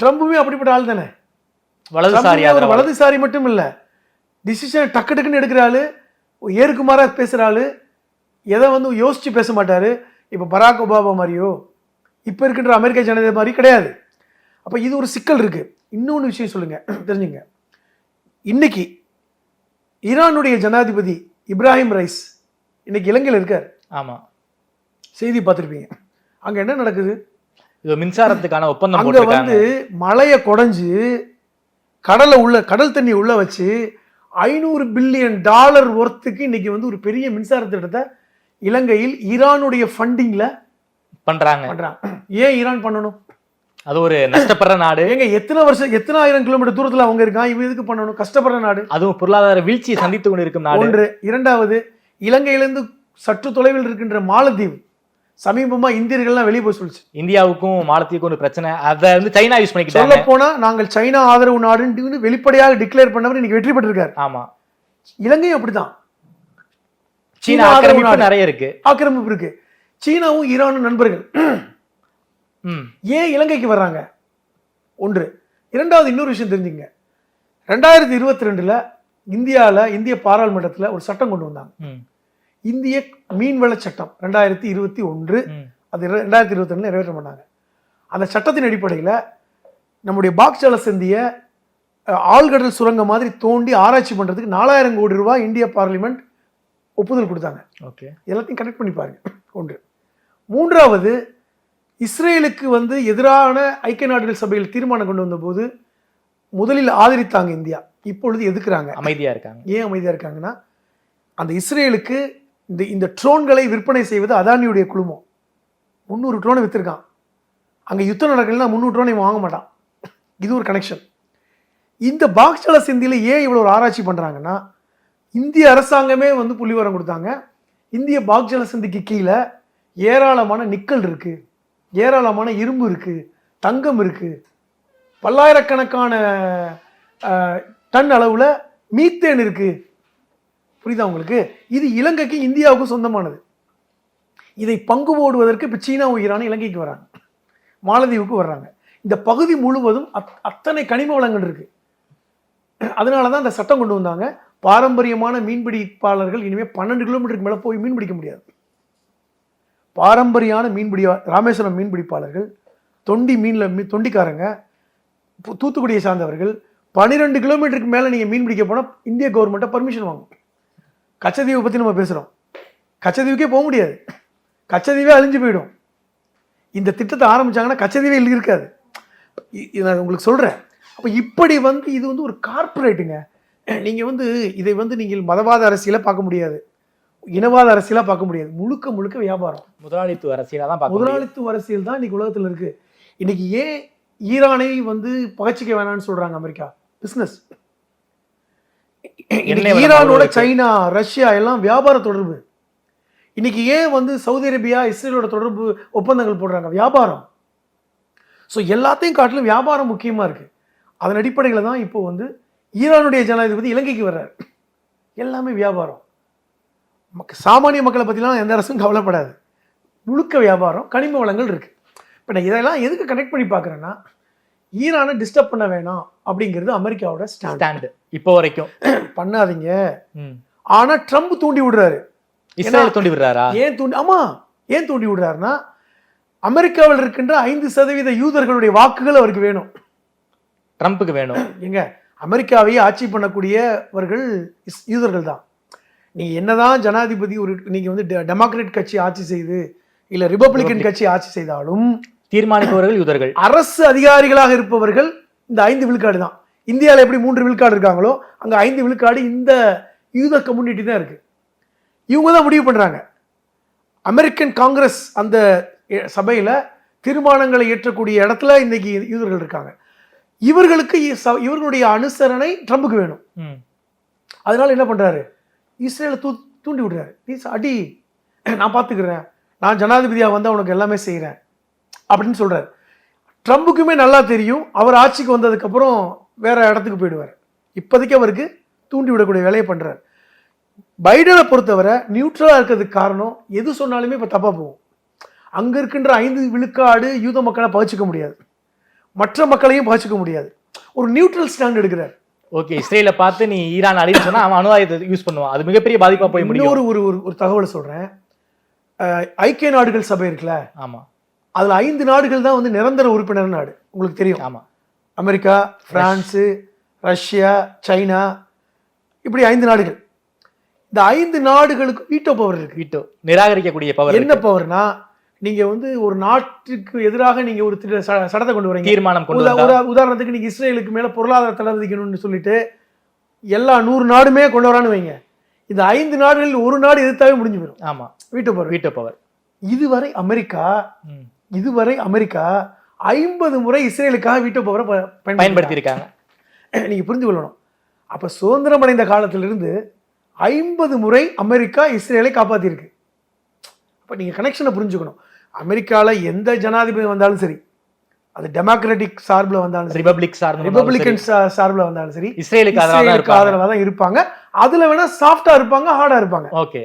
ட்ரம்புமே அப்படிப்பட்ட ஆள் தானே? வலதுசாரி வலதுசாரி மட்டும் இல்ல டிசிஷன் டக்கு டக்குன்னு எடுக்கிற ஆளு ஏறுக்குமாறா பேசுற ஆளு எதை வந்து யோசிச்சு பேச மாட்டாரு. இப்போ பராக் ஒபாமா மாதிரியோ இப்போ இருக்கின்ற அமெரிக்க ஜனதா மாதிரி கிடையாது. அப்போ இது ஒரு சிக்கல் இருக்கு. இன்னொன்று விஷயம் சொல்லுங்க. தெரிஞ்சுங்க. இன்னைக்கு ஈரானுடைய ஜனாதிபதி இப்ராஹிம் ரைஸ் இன்னைக்கு இலங்கையில் இருக்கார். ஆமா. செய்தி பார்த்துருப்பீங்க. அங்க என்ன நடக்குது? இது மின்சாரத்துக்கான ஒப்பந்தம் அங்க வந்து மலையை குடைஞ்சு கடலை உள்ள கடல் தண்ணி உள்ள வச்சு ஐநூறு பில்லியன் டாலர் ஒர்த்துக்கு இன்னைக்கு வந்து ஒரு பெரிய மின்சார திட்டத்தை இலங்கையில் ஈரானுடைய ஃபண்டிங்ல பண்றாங்க. பண்றாங்க. ஏன் ஈரான் பண்ணணும்? அது ஒரு நஷ்டப்படுற நாடு. ஏங்க எத்தனை வருஷம் எத்தனை ஆயிரம் கிலோமீட்டர் தூரத்துல அவங்க இருக்கான் இவன் எதுக்கு பண்ணணும்? கஷ்டப்படுற நாடு. அதுவும் பொருளாதார வீழ்ச்சியை சந்தித்து கொண்டிருக்கும் நாடு. ஒன்று. இரண்டாவது இலங்கையிலிருந்து சற்று தொலைவில் இருக்கின்ற மாலத்தீவு. சமீபமா இந்தியர்கள்லாம் வெளியே போய் சொல்லிச்சு. இந்தியாவுக்கும் மாலத்தீவுக்கும் ஒரு பிரச்சனை. அதை வந்து சைனா யூஸ் சொல்ல பண்ணிக்கிட்டாங்க. போனா நாங்கள் சைனா ஆதரவு நாடுன்னு வெளிப்படையாக டிக்ளேர் பண்ணவர் இன்னைக்கு வெற்றி பெற்றிருக்காரு. ஆமா. இலங்கையும் அப்படிதான். சீனா ஆக்கிரமிப்பு. நிறைய இருக்கு. ஆக்கிரமிப்பு இருக்கு. சீனாவும் ஈரானும் நண்பர்கள். ஏன் இலங்கைக்கு வர்றாங்க? ஒன்று. இரண்டாவது இன்னொரு விஷயம் தெரிஞ்சுங்க. ரெண்டாயிரத்தி இருபத்தி ரெண்டுல இந்தியால இந்திய பாராளுமன்றத்துல ஒரு சட்டம் கொண்டு வந்தாங்க. இந்திய மீன்வள சட்டம் ரெண்டாயிரத்தி இருபத்தி ஒன்று. அது ரெண்டாயிரத்தி இருபத்தி ரெண்டுல நிறைவேற்றம் பண்ணாங்க. அந்த சட்டத்தின் அடிப்படையில் நம்முடைய பாக்சால சிந்திய ஆழ்கடல் சுரங்கம் மாதிரி தோண்டி ஆராய்ச்சி பண்றதுக்கு நாலாயிரம் கோடி ரூபாய் இந்திய பார்லிமெண்ட் ஒப்புதல் கொடுத்தாங்க. ஓகே. எல்லாத்தையும் கனெக்ட் பண்ணி பாருங்க. ஒன்று. மூன்றாவது இஸ்ரேலுக்கு வந்து எதிரான ஐக்கிய நாடுகள் சபையில் தீர்மானம் கொண்டு வந்தபோது முதலில் ஆதரித்தாங்க இந்தியா. இப்பொழுது எதுக்குறாங்க? அமைதியா இருக்காங்க. ஏன் அமைதியாக இருக்காங்கன்னா அந்த இஸ்ரேலுக்கு இந்த இந்த ட்ரோன்களை விற்பனை செய்வது அதானியுடைய குழுமம். முந்நூறு ட்ரோனை விற்றுருக்கான் அங்கே யுத்தம் நடக்கலைன்னா முந்நூறு ட்ரோனை வாங்க மாட்டான். இது ஒரு கனெக்ஷன் இந்த பாக்ஸ்டல சிந்தியில் ஏன் இவ்வளோ ஒரு ஆராய்ச்சி பண்ணுறாங்கன்னா இந்திய அரசாங்கமே வந்து புள்ளிவரம் கொடுத்தாங்க. இந்திய பாக்ஜல சிந்திக்கு கீழே ஏராளமான நிக்கல் இருக்கு. ஏராளமான இரும்பு இருக்குது தங்கம் இருக்குது பல்லாயிரக்கணக்கான டன் அளவில் மீத்தேன் இருக்குது புரியுதா உங்களுக்கு? இது இலங்கைக்கு இந்தியாவுக்கும் சொந்தமானது. இதை பங்கு போடுவதற்கு இப்போ சீனா உயிரான இலங்கைக்கு வராங்க. மாலதீவுக்கு வர்றாங்க. இந்த பகுதி முழுவதும் அத்- அத்தனை கனிம வளங்கள் இருக்குது அதனால தான் அந்த சட்டம் கொண்டு வந்தாங்க. பாரம்பரியமான மீன்பிடிப்பாளர்கள் இனிமேல் பன்னெண்டு கிலோமீட்டருக்கு மேலே போய் மீன் பிடிக்க முடியாது. பாரம்பரியான மீன்பிடி ராமேஸ்வரம் மீன்பிடிப்பாளர்கள் தொண்டி மீனில் மீ தொண்டிக்காரங்க தூத்துக்குடியை சார்ந்தவர்கள் பன்னிரெண்டு கிலோமீட்டருக்கு மேலே நீங்கள் மீன் பிடிக்க போனால் இந்திய கவர்மெண்ட்டை பர்மிஷன் வாங்கும். கச்சத்தீவை பற்றி நம்ம பேசுகிறோம் கச்சத்தீவுக்கே போக முடியாது. கச்சதீவே அழிஞ்சு போயிடும். இந்த திட்டத்தை ஆரம்பித்தாங்கன்னா கச்சதீவே இருக்காது. நான் உங்களுக்கு சொல்கிறேன் அப்போ இப்படி வந்து இது வந்து ஒரு கார்ப்பரேட்டுங்க நீங்கள் வந்து இதை வந்து நீங்கள் மதவாத அரசியலை பார்க்க முடியாது. இனவாத அரசியலாக பார்க்க முடியாது. முழுக்க முழுக்க வியாபாரம். முதலாளித்துவ அரசியலா தான். முதலாளித்துவ அரசியல் தான் இன்னைக்கு உலகத்தில் இருக்கு. இன்னைக்கு ஏன் ஈரானை வந்து பகச்சிக்க வேணாம்னு சொல்றாங்க அமெரிக்கா? வளம் ஈரானோட. சைனா ரஷ்யா எல்லாம் வியாபார தொடர்பு. இன்னைக்கு ஏன் வந்து சவுதி அரேபியா இஸ்ரேலோட தொடர்பு ஒப்பந்தங்கள் போடுறாங்க? வியாபாரம். ஸோ எல்லாத்தையும் காட்டிலும் வியாபாரம் முக்கியமா இருக்கு. அதன் அடிப்படையில் தான் இப்போ வந்து ஈரானுடைய ஜனாதிபதி இலங்கைக்கு வர்றாரு. எல்லாமே வியாபாரம். சாமானிய மக்களை பற்றிலாம் எந்த அரசும் கவலைப்படாது. முழுக்க வியாபாரம் கனிம வளங்கள் இருக்கு. இப்போ நான் இதெல்லாம் எதுக்கு கனெக்ட் பண்ணி பார்க்குறேன்னா ஈரானை டிஸ்டர்ப் பண்ண வேணாம் அப்படிங்கிறது அமெரிக்காவோட ஸ்டாண்ட் இப்போ வரைக்கும். பண்ணாதீங்க. ம். ஆனா ட்ரம்ப் தூண்டி விடுறாரு. இஸ்ரேல் தூண்டி விடுறாரா? ஏன் தூண்டி ஆமா ஏன் தூண்டி விடுறாருன்னா அமெரிக்காவில் இருக்கின்ற ஐந்து சதவீத யூதர்களுடைய வாக்குகள் அவருக்கு வேணும். ட்ரம்ப்புக்கு வேணும். எங்க அமெரிக்காவையே ஆட்சி பண்ணக்கூடியவர்கள் யூதர்கள் தான் நீங்க என்னதான் ஜனாதிபதி ஒரு நீங்க வந்து டெமோக்ராட் கட்சி ஆட்சி செய்து இல்ல ரிபப்ளிகன் கட்சி ஆட்சி செய்தாலும் தீர்மானிப்பவர்கள் யூதர்கள். அரசு அதிகாரிகளாக இருப்பவர்கள் இந்த ஐந்து விழுக்காடு தான். இந்தியாவில் எப்படி மூன்று விழுக்காடு இருக்காங்களோ அங்க ஐந்து விழுக்காடு இந்த யூத கம்யூனிட்டி தான் இருக்கு. இவங்க தான் முடிவு பண்றாங்க. அமெரிக்கன் காங்கிரஸ் அந்த சபையில தீர்மானங்களை ஏற்றக்கூடிய இடத்துல இன்னைக்கு யூதர்கள் இருக்காங்க. இவர்களுக்கு இவர்களுடைய அனுசரணை ட்ரம்புக்கு வேணும். அதனால என்ன பண்றாரு? இஸ்ரேலை தூ தூண்டி விடுறாரு. ப்ளீஸ் அடி நான் பார்த்துக்கிறேன் நான் ஜனாதிபதியாக வந்து உனக்கு எல்லாமே செய்கிறேன் அப்படின்னு சொல்கிறார் ட்ரம்புக்குமே நல்லா தெரியும். அவர் ஆட்சிக்கு வந்ததுக்கப்புறம் வேற இடத்துக்கு போயிடுவார். இப்போதைக்கு அவருக்கு தூண்டி விடக்கூடிய வேலையை பண்ணுறார் பைடனை பொறுத்தவரை நியூட்ரலாக இருக்கிறதுக்கு காரணம் எது சொன்னாலுமே இப்போ தப்பாக போகும். அங்கே இருக்கின்ற ஐந்து விழுக்காடு யூத மக்களை பகிச்சுக்க முடியாது. மற்ற மக்களையும் பகிச்சிக்க முடியாது. ஒரு நியூட்ரல் ஸ்டாண்ட் எடுக்கிறார். ஓகே இஸ்ரேல பார்த்து நீ ஈரான் அழின்னு சொன்னா அவன் அணு ஆயுதத்தை யூஸ் பண்ணுவான். அது மிகப்பெரிய பாதிப்பா போய் முடியும். ஒரு ஒரு ஒரு தகவலை சொல்றேன். ஐக்கிய நாடுகள் சபை இருக்குல்ல? ஆமா. அதுல ஐந்து நாடுகள் தான் வந்து நிரந்தர உறுப்பினர் நாடு. உங்களுக்கு தெரியும். ஆமா. அமெரிக்கா பிரான்ஸு ரஷ்யா சைனா இப்படி ஐந்து நாடுகள். இந்த ஐந்து நாடுகளுக்கு வீட்டோ பவர் இருக்கு. வீட்டோ. நிராகரிக்கக்கூடிய பவர் என்ன பவர்னா நீங்க வந்து ஒரு நாட்டுக்கு எதிராக நீங்க ஒரு திட்ட- ச- சட்டத்தை கொண்டு வரீங்க. தீர்மானம் உதாரணத்துக்கு நீங்க இஸ்ரேலுக்கு மேல பொருளாதார தடை விதிக்கணும்னு சொல்லிட்டு எல்லா நூறு நாடுமே கொண்டு வரான்னு வைங்க. இந்த ஐந்து நாடுகளில் ஒரு நாடு எதிர்த்தாவே முடிஞ்சு போயிடும். ஆமா. Veto power. Veto power. இதுவரை அமெரிக்கா இதுவரை அமெரிக்கா ஐம்பது முறை இஸ்ரேலுக்காக வீட்டோ பவரை பயன்படுத்தி இருக்காங்க நீங்க புரிந்து கொள்ளணும். அப்ப சுதந்திரம் அடைந்த காலத்திலிருந்து ஐம்பது முறை அமெரிக்கா இஸ்ரேலை காப்பாத்திருக்கு அப்ப நீங்க கனெக்ஷனை புரிஞ்சுக்கணும். அமெரிக்கால எந்த ஜனாதிபதி வந்தாலும் சரி அது டெமோக்ராட்டிக் சார்பில் வந்தாலும் சரி ரிபப்ளிக் சார்ந்த ரிபப்ளிகன் சார்பில் வந்தாலும் சரி இஸ்ரேலுக்கு ஆதரவாக தான் இருப்பாங்க. அதுல வேணா சாஃப்டா இருப்பாங்க ஹார்டா இருப்பாங்க. ஓகே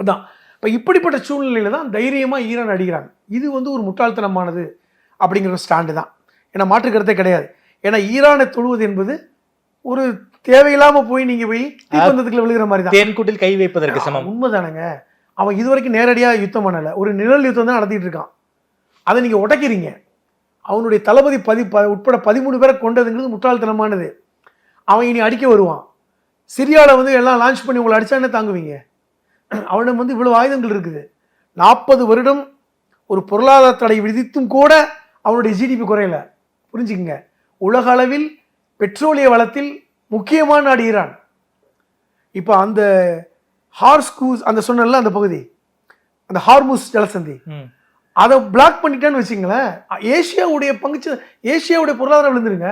அதான். இப்போ இப்படிப்பட்ட சூழ்நிலையில தான் தைரியமா ஈரான் அடிக்கிறாங்க. இது வந்து ஒரு முட்டாள்தனமானது அப்படிங்கிற ஸ்டாண்டு தான். ஏன்னா மாற்று கருத்தே கிடையாது. ஏன்னா ஈரானை தொழுவது என்பது ஒரு தேவையில்லாம போய் நீங்க போய் தீப்பந்தத்துக்குள்ள விழுகிற மாதிரி தான். தேன்கூட்டில் கை வைப்பதற்கு சமம். உண்மைதானங்க. அவன் இதுவரைக்கும் நேரடியாக யுத்தம் பண்ணலை. ஒரு நிழல் யுத்தம் தான் நடத்திட்டு இருக்கான். அதை நீங்கள் உடைக்கிறீங்க. அவனுடைய தளபதி பதி ப- உட்பட பதிமூணு பேரை கொண்டதுங்கிறது முட்டாள்தனமானது. அவன் இனி அடிக்க வருவான். சிரியாவில் வந்து எல்லாம் லான்ச் பண்ணி உங்களை அடிச்சா என்ன தாங்குவீங்க? அவனிடம் வந்து இவ்வளோ ஆயுதங்கள் இருக்குது. நாற்பது வருடம் ஒரு பொருளாதார தடை விதித்தும் கூட அவனுடைய ஜிடிபி குறையல. புரிஞ்சுக்கங்க. உலக அளவில் பெட்ரோலிய வளத்தில் முக்கியமான நாடு ஈரான். இப்போ அந்த ஹார்ஸ்கூஸ் அந்த சொன்னல அந்த பகுதி. அந்த ஹார்முஸ் ஜலசந்தி. அதை பிளாக் பண்ணிட்டேன்னு வச்சுங்களேன் ஏசியாவுடைய பங்குச்சு ஏசியாவுடைய பொருளாதாரம் விழுந்துருங்க.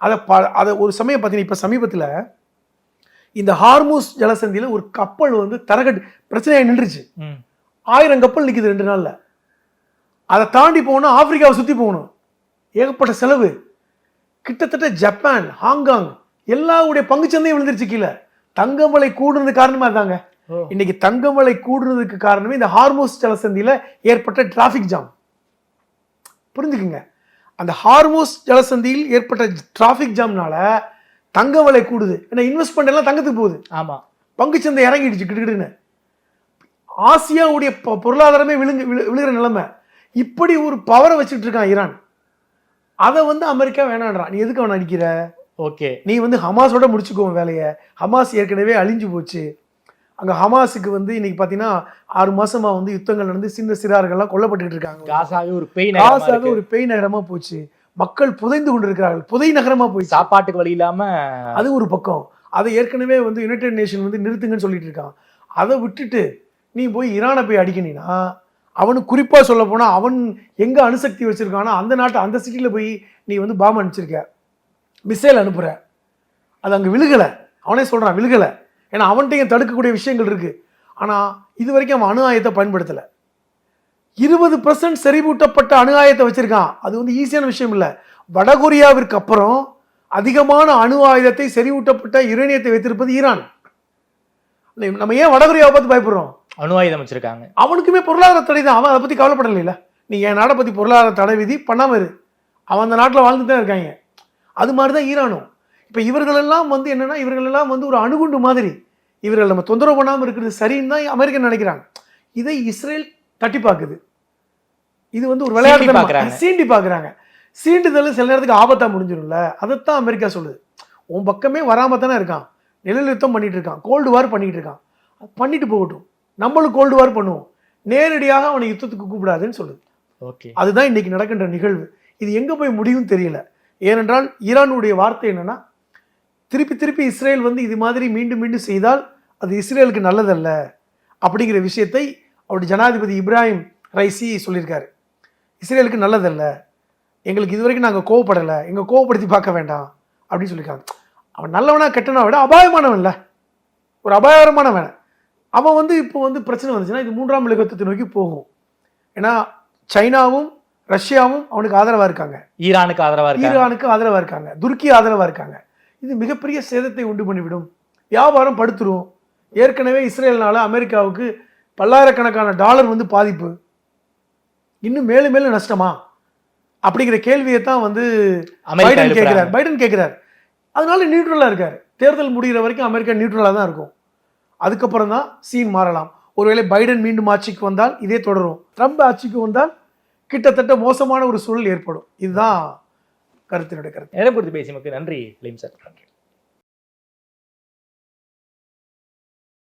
அதை ப அதை ஒரு சமயம் பார்த்தீங்கன்னா இப்போ சமீபத்தில் இந்த ஹார்மூஸ் ஜலசந்தியில் ஒரு கப்பல் வந்து தரகட்டு பிரச்சனையாக நின்றுச்சு. ஆயிரம் கப்பல் நிற்கிது ரெண்டு நாளில். அதை தாண்டி போகணும் ஆப்பிரிக்காவை சுற்றி போகணும். ஏகப்பட்ட செலவு. கிட்டத்தட்ட ஜப்பான் ஹாங்காங் எல்லாருடைய பங்குச்சந்தையும் விழுந்துருச்சு கீழே. தங்கம் விலை கூடுனது காரணமா தாங்க ஓ. இன்னைக்கு தங்கம் விலை கூடுனதுக்கு காரணமே இந்த ஹார்மோஸ் ஜலசந்தியில ஏற்பட்ட டிராஃபிக் ஜாம் புரிஞ்சுக்குங்க. அந்த ஹார்மோஸ் ஜலசந்தியில் ஏற்பட்ட டிராஃபிக் ஜாம்னால தங்க விலை கூடுது. ஏன்னா இன்வெஸ்ட்மெண்ட் எல்லாம் தங்கத்துக்கு போகுது. ஆமா. பங்குச்சந்தை இறங்கிடுச்சு கிடுகிடுன்னு. ஆசியாவுடைய பொருளாதாரமே விழுங்கு விழு- விழுகிற நிலைமை. இப்படி ஒரு பவரை வச்சுட்டு இருக்கான் ஈரான். அதை வந்து அமெரிக்கா வேணான்றான் நீ எதுக்கு அவன் அடிக்கிற? ஓகே. நீ வந்து ஹமாஸோட முடிச்சுக்கோ வேலையை. ஹமாஸ் ஏற்கனவே அழிஞ்சு போச்சு. அங்க ஹமாஸுக்கு வந்து இன்னைக்கு பாத்தீங்கன்னா ஆறு மாசமா வந்து யுத்தங்கள் நடந்து சின்ன சிறார்கள்லாம் கொல்லப்பட்டுட்டு இருக்காங்க. காசாவே ஒரு பெய் காசாக ஒரு பேய் நகரமா போச்சு. மக்கள் புதைந்து கொண்டிருக்கிறார்கள். புதை நகரமா போயிடுச்சு. சாப்பாட்டுக்கு வழி இல்லாம அது ஒரு பக்கம். அதை ஏற்கனவே வந்து யுனைடெட் நேஷன் வந்து நிறுத்துங்கன்னு சொல்லிட்டு இருக்கான். அதை விட்டுட்டு நீ போய் ஈரானை போய் அடிக்கினீன்னா அவனுக்கு குறிப்பா சொல்ல போனா அவன் எங்க அணுசக்தி வச்சிருக்கானோ அந்த நாட்டை அந்த சிட்டில போய் நீ வந்து பாம் அனுப்பிச்சிருக்க. மிசைல் அனுப்புற. அது அங்க விழுகல. அவனே சொல்றான் விழுகல. ஏன்னா அவன்கிட்ட தடுக்கக்கூடிய விஷயங்கள் இருக்கு. ஆனா இது வரைக்கும் அவன் அணு ஆயுதத்தை பயன்படுத்தல. இருபது பர்சன்ட் செறிவூட்டப்பட்ட அணு ஆயுதத்தை வச்சிருக்கான். அது வந்து ஈஸியான விஷயம் இல்லை. வடகொரியாவிற்கு அப்புறம் அதிகமான அணு ஆயுதத்தை செறிவூட்டப்பட்ட யுரேனியத்தை வைத்திருப்பது ஈரான். நம்ம ஏன் வடகொரியாவை பார்த்து பயப்படுறோம்? அணு ஆயுதம் வச்சிருக்காங்க. அவனுக்குமே பொருளாதார தடை தான். அவன் அதை பற்றி கவலைப்படலைல நீ என் நாடை பற்றி பொருளாதார தடை விதி பண்ணாம இரு. அவன் அந்த நாட்டில் வாழ்ந்து தான் இருக்காங்க. அது மாதிரி தான் ஈரானும். இப்போ இவர்களெல்லாம் வந்து என்னன்னா இவர்களெல்லாம் வந்து ஒரு அணுகுண்டு மாதிரி. இவர்கள் நம்ம தொந்தரவு பண்ணாமல் இருக்கிறது சரின்னு தான் அமெரிக்கன் நினைக்கிறாங்க. இதை இஸ்ரேல் தட்டி பார்க்குது. இது வந்து ஒரு விளையாட்டு பார்க்கறாங்க. சீண்டி பார்க்குறாங்க. சீண்டுதல் சில நேரத்துக்கு ஆபத்தா முடிஞ்சிடும்ல. அதைத்தான் அமெரிக்கா சொல்லுது. உன் பக்கமே வராம தானே இருக்கான். நிழல் யுத்தம் பண்ணிட்டு இருக்கான். கோல்டு வார் பண்ணிட்டு இருக்கான். பண்ணிட்டு போகட்டும். நம்மளும் கோல்டு வார் பண்ணுவோம். நேரடியாக அவனை யுத்தத்துக்கு கூப்பிடாதுன்னு சொல்லுது. ஓகே. அதுதான் இன்னைக்கு நடக்கின்ற நிகழ்வு. இது எங்க போய் முடியும் தெரியல. ஏனென்றால் ஈரானுடைய வார்த்தை என்னன்னா திருப்பி திருப்பி இஸ்ரேல் வந்து இது மாதிரி மீண்டும் மீண்டும் செய்தால் அது இஸ்ரேலுக்கு நல்லதல்ல அப்படிங்கிற விஷயத்தை அவருடைய ஜனாதிபதி இப்ராஹிம் ரைசி சொல்லியிருக்காரு. இஸ்ரேலுக்கு நல்லதல்ல. எங்களுக்கு இதுவரைக்கும் நாங்கள் கோவப்படலை. எங்க கோவப்படுத்தி பார்க்க வேண்டாம் அப்படின்னு சொல்லியிருக்காங்க. அவன் நல்லவனா கெட்டனா விட அபாயமானவன்ல. ஒரு அபாயகரமானவன். அவன் வந்து இப்போ வந்து பிரச்சனை வந்துச்சுன்னா இது மூன்றாம் உலகத்தை நோக்கி போகும். ஏன்னா சைனாவும் ரஷ்யாவும் அவனுக்கு ஆதரவா இருக்காங்க. ஈரானுக்கு ஆதரவா இருக்காங்க. ஈரானுக்கு ஆதரவா இருக்காங்க. துருக்கி ஆதரவா இருக்காங்க. இது மிகப்பெரிய சேதத்தை உண்டு பண்ணிவிடும். வியாபாரம் படுத்துரும். ஏற்கனவே இஸ்ரேல்னால அமெரிக்காவுக்கு பல்லாயிரக்கணக்கான டாலர் வந்து பாதிப்பு. இன்னும் மேலும் மேலும் நஷ்டமா? அப்படிங்கிற கேள்வியை தான் வந்து பைடன். கேட்கிறார். பைடன் கேட்கிறார். அதனால நியூட்ரலா இருக்காரு. தேர்தல் முடிகிற வரைக்கும் அமெரிக்கா நியூட்ரலா தான் இருக்கும். அதுக்கப்புறம் தான் சீன் மாறலாம். ஒருவேளை பைடன் மீண்டும் ஆட்சிக்கு வந்தால் இதே தொடரும். ட்ரம்ப் ஆட்சிக்கு வந்தால் கிட்டத்தட்ட மோசமான ஒரு சூழல் ஏற்படும். இதுதான் கருத்தினுடைய கருத்து. நேரம் கொடுத்து பேசியமைக்கு நன்றி லீம் சார்.